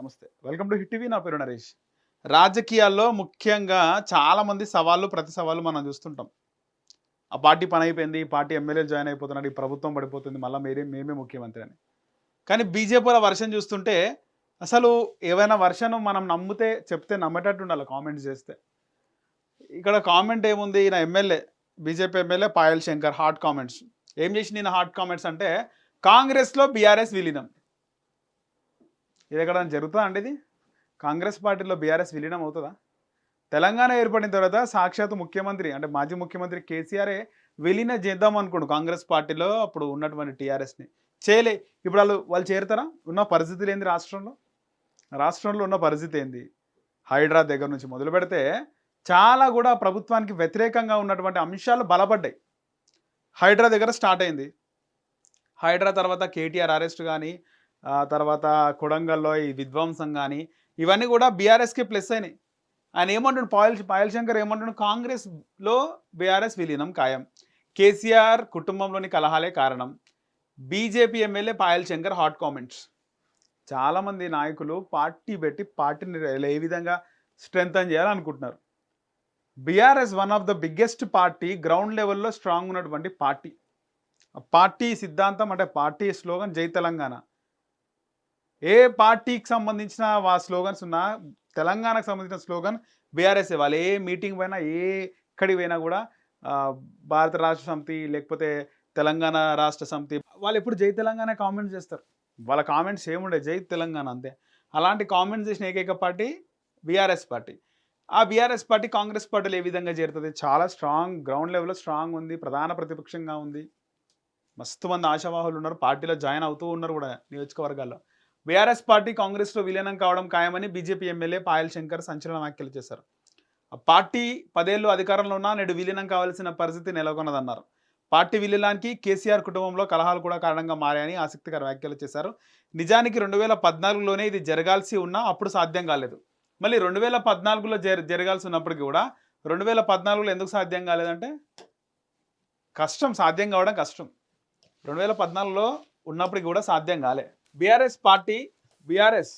నమస్తే. Welcome to hit TV నా పేరు నరేష్. రాజకీయాల్లో ముఖ్యంగా చాలామంది సవాళ్ళు ప్రతి సవాళ్ళు మనం చూస్తుంటాం. ఆ పార్టీ పని అయిపోయింది ఈ పార్టీ ఎమ్మెల్యేలు జాయిన్ అయిపోతున్నాడు ఈ ప్రభుత్వం పడిపోతుంది మళ్ళీ మీరే మేమే ముఖ్యమంత్రి అని. కానీ బీజేపీల వర్షం చూస్తుంటే అసలు ఏవైనా వర్షం మనం నమ్మితే చెప్తే నమ్మేటట్టు ఉండాలి కామెంట్స్ చేస్తే. ఇక్కడ కామెంట్ ఏముంది? ఈయన MLA BJP MLA Payal Shankar hot comments. ఏం చేసి నేను హాట్ కామెంట్స్ అంటే కాంగ్రెస్లో బీఆర్ఎస్ విలీనం. ఇది ఎక్కడ జరుగుతుందా అండి ఇది? కాంగ్రెస్ పార్టీలో బీఆర్ఎస్ విలీనం అవుతుందా? తెలంగాణ ఏర్పడిన తర్వాత సాక్షాత్ ముఖ్యమంత్రి అంటే మాజీ ముఖ్యమంత్రి కేసీఆరే విలీనం చేద్దాం అనుకోండు కాంగ్రెస్ పార్టీలో అప్పుడు ఉన్నటువంటి టీఆర్ఎస్ని. చేయలే. ఇప్పుడు వాళ్ళు వాళ్ళు చేరుతారా? ఉన్న పరిస్థితులు ఏంది రాష్ట్రంలో? రాష్ట్రంలో ఉన్న పరిస్థితి ఏంది? హైడ్రా దగ్గర నుంచి మొదలు పెడితే చాలా కూడా ప్రభుత్వానికి వ్యతిరేకంగా ఉన్నటువంటి అంశాలు బలపడ్డాయి. హైడ్రా దగ్గర స్టార్ట్ అయింది. హైడ్రా తర్వాత కేటీఆర్ అరెస్ట్ కానీ తర్వాత కొడంగల్లో ఈ విధ్వంసం కానీ ఇవన్నీ కూడా బీఆర్ఎస్కి ప్లస్ అయినాయి. ఆయన ఏమంటుండు? పాయల్ పాయల్ శంకర్ ఏమంటుండు? కాంగ్రెస్లో బీఆర్ఎస్ విలీనం ఖాయం. కేసీఆర్ కుటుంబంలోని కలహాలే కారణం. BJP MLA Payal Shankar hot comments. చాలామంది నాయకులు పార్టీ పెట్టి పార్టీని ఏ విధంగా స్ట్రెంగ్తన్ చేయాలనుకుంటున్నారు. BRS one of the biggest party ground లెవెల్లో స్ట్రాంగ్ ఉన్నటువంటి పార్టీ. పార్టీ సిద్ధాంతం అంటే పార్టీ స్లోగన్ జై తెలంగాణ. ఏ పార్టీకి సంబంధించిన ఆ స్లోగన్స్ ఉన్నా తెలంగాణకు సంబంధించిన స్లోగన్ బీఆర్ఎస్ వాళ్ళు. ఏ మీటింగ్ పోయినా ఏ ఎక్కడికి పోయినా కూడా భారత రాష్ట్ర సమితి లేకపోతే తెలంగాణ రాష్ట్ర సమితి వాళ్ళు ఎప్పుడు జై తెలంగాణ కామెంట్స్ చేస్తారు. వాళ్ళ కామెంట్స్ ఏముండే? జై తెలంగాణ అంతే. అలాంటి కామెంట్స్ చేసిన ఏకైక పార్టీ బీఆర్ఎస్ పార్టీ. ఆ బీఆర్ఎస్ పార్టీ కాంగ్రెస్ పార్టీలు ఏ విధంగా చేరుతుంది చాలా స్ట్రాంగ్ గ్రౌండ్ లెవెల్లో స్ట్రాంగ్ ఉంది ప్రధాన ప్రతిపక్షంగా ఉంది. మస్తు మంది ఆశావాహులు ఉన్నారు పార్టీలో జాయిన్ అవుతూ ఉన్నారు కూడా నియోజకవర్గాల్లో. బీఆర్ఎస్ పార్టీ కాంగ్రెస్లో విలీనం కావడం ఖాయమని బీజేపీ ఎమ్మెల్యే పాయల్ శంకర్ సంచలన వ్యాఖ్యలు చేశారు. పార్టీ పదేళ్ళు అధికారంలో ఉన్నా నేడు విలీనం కావాల్సిన పరిస్థితి నెలకొన్నదన్నారు. పార్టీ విలీనానికి కేసీఆర్ కుటుంబంలో కలహాలు కూడా కారణంగా మారాయని ఆసక్తికర వ్యాఖ్యలు చేశారు. నిజానికి రెండు వేల పద్నాలుగులోనే ఇది జరగాల్సి ఉన్నా అప్పుడు సాధ్యం కాలేదు. మళ్ళీ రెండు వేల పద్నాలుగులో జర జరగాల్సి ఉన్నప్పటికీ కూడా రెండు వేల పద్నాలుగులో ఎందుకు సాధ్యం కాలేదంటే కష్టం సాధ్యం కావడం కష్టం. రెండు వేల పద్నాలుగులో ఉన్నప్పటికీ కూడా సాధ్యం కాలే. బీఆర్ఎస్ పార్టీ బీఆర్ఎస్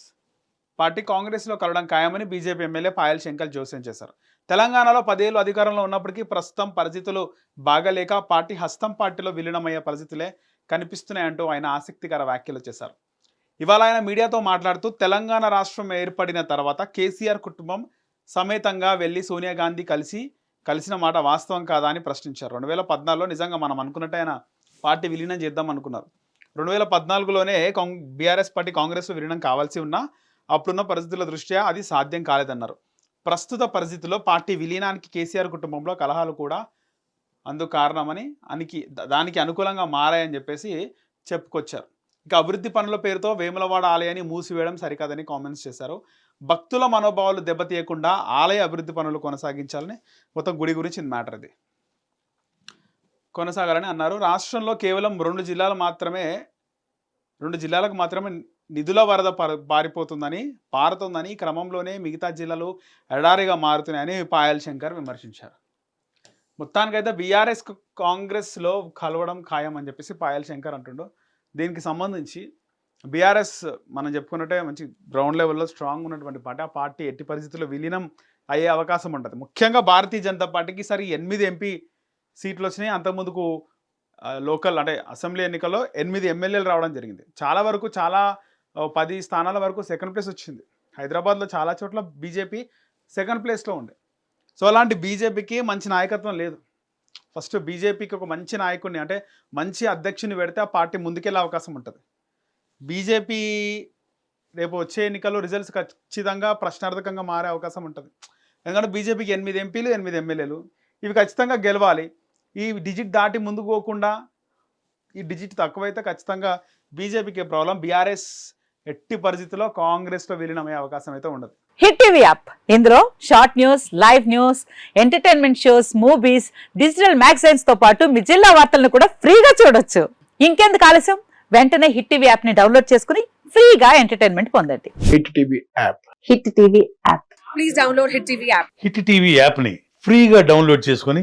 పార్టీ కాంగ్రెస్లో కలవడం ఖాయమని బీజేపీ ఎమ్మెల్యే పాయల్ శంకర్ జోస్యం చేశారు. తెలంగాణలో పదేళ్ళు అధికారంలో ఉన్నప్పటికీ ప్రస్తుతం పరిస్థితులు బాగలేక పార్టీ హస్తం పార్టీలో విలీనమయ్యే పరిస్థితులే కనిపిస్తున్నాయంటూ ఆయన ఆసక్తికర వ్యాఖ్యలు చేశారు. ఇవాళ ఆయన మీడియాతో మాట్లాడుతూ తెలంగాణ రాష్ట్రం ఏర్పడిన తర్వాత కేసీఆర్ కుటుంబం సమేతంగా వెళ్ళి సోనియా గాంధీ కలిసి కలిసిన మాట వాస్తవం కాదా అని ప్రశ్నించారు. రెండు వేల పద్నాలుగులో నిజంగా మనం అనుకున్నట్టు ఆయన పార్టీ విలీనం చేద్దాం అనుకున్నారు. రెండు వేల పద్నాలుగులోనే కాంగ్ బీఆర్ఎస్ పార్టీ కాంగ్రెస్లో విలీనం కావాల్సి ఉన్నా అప్పుడున్న పరిస్థితుల దృష్ట్యా అది సాధ్యం కాలేదన్నారు. ప్రస్తుత పరిస్థితుల్లో పార్టీ విలీనానికి కేసీఆర్ కుటుంబంలో కలహాలు కూడా అందుకు కారణమని అనికి దానికి అనుకూలంగా మారాయని చెప్పేసి చెప్పుకొచ్చారు. ఇక అభివృద్ధి పనుల పేరుతో వేములవాడ ఆలయాన్ని మూసివేయడం సరికాదని కామెంట్స్ చేశారు. భక్తుల మనోభావాలు దెబ్బతీయకుండా ఆలయ అభివృద్ధి పనులు కొనసాగించాలని మొత్తం గుడి గురించి మ్యాటర్ ఇది. కొనసాగాలని అన్నారు. రాష్ట్రంలో కేవలం రెండు జిల్లాలు మాత్రమే రెండు జిల్లాలకు మాత్రమే నిధుల వరద పారిపోతుందని పారుతుందని క్రమంలోనే మిగతా జిల్లాలు ఎడారిగా మారుతున్నాయని పాయల్ శంకర్ విమర్శించారు. మొత్తానికైతే బీఆర్ఎస్ కాంగ్రెస్లో కలవడం ఖాయం అని చెప్పేసి పాయల్ శంకర్ అంటుండు. దీనికి సంబంధించి బీఆర్ఎస్ మనం చెప్పుకున్నట్టే మంచి గ్రౌండ్ లెవెల్లో స్ట్రాంగ్ ఉన్నటువంటి పార్టీ. ఆ పార్టీ ఎట్టి పరిస్థితుల్లో విలీనం అయ్యే అవకాశం ఉంటుంది. ముఖ్యంగా భారతీయ జనతా పార్టీకి సరి ఎనిమిది ఎంపీ సీట్లు వచ్చినాయి అంతకుముందుకు లోకల్ అంటే అసెంబ్లీ ఎన్నికల్లో ఎనిమిది ఎమ్మెల్యేలు రావడం జరిగింది. చాలా వరకు చాలా పది స్థానాల వరకు సెకండ్ ప్లేస్ వచ్చింది. హైదరాబాద్లో చాలా చోట్ల బీజేపీ సెకండ్ ప్లేస్లో ఉండే. సో అలాంటి బీజేపీకి మంచి నాయకత్వం లేదు. ఫస్ట్ బీజేపీకి ఒక మంచి నాయకుడిని అంటే మంచి అధ్యక్షుని పెడితే ఆ పార్టీ ముందుకెళ్ళే అవకాశం ఉంటుంది. బీజేపీ రేపు వచ్చే ఎన్నికల్లో రిజల్ట్స్ ఖచ్చితంగా ప్రశ్నార్థకంగా మారే అవకాశం ఉంటుంది. ఎందుకంటే బీజేపీకి ఎనిమిది ఎంపీలు ఎనిమిది ఎమ్మెల్యేలు. ఇవి ఖచ్చితంగా గెలవాలి. ఈ డిజిట్ దాటి ముందుకు పోకుండా ఈ డిజిట్ తక్కువైతే ఖచ్చితంగా బీజేపీకి ప్రాబ్లం బీఆర్ఎస్ ఎట్టి పరిస్థితుల్లో కాంగ్రెస్లో విలీనమయ్యే అవకాశం అయితే ఉండదు. హిట్ టీవీ యాప్ ఇందులో short news live news entertainment shows movies digital మ్యాగజైన్స్తో పాటు మీ జిల్లా వార్తలను కూడా ఫ్రీగా చూడొచ్చు. ఇంకెందుకు ఆలస్యం? వెంటనే హిట్ టీవీ యాప్ని డౌన్లోడ్ చేసుకుని ఫ్రీగా ఎంటర్టైన్మెంట్ పొందండి. Hit TV app Hit TV app please download Hit TV app. Hit TV యాప్ని ఫ్రీగా డౌన్లోడ్ చేసుకొని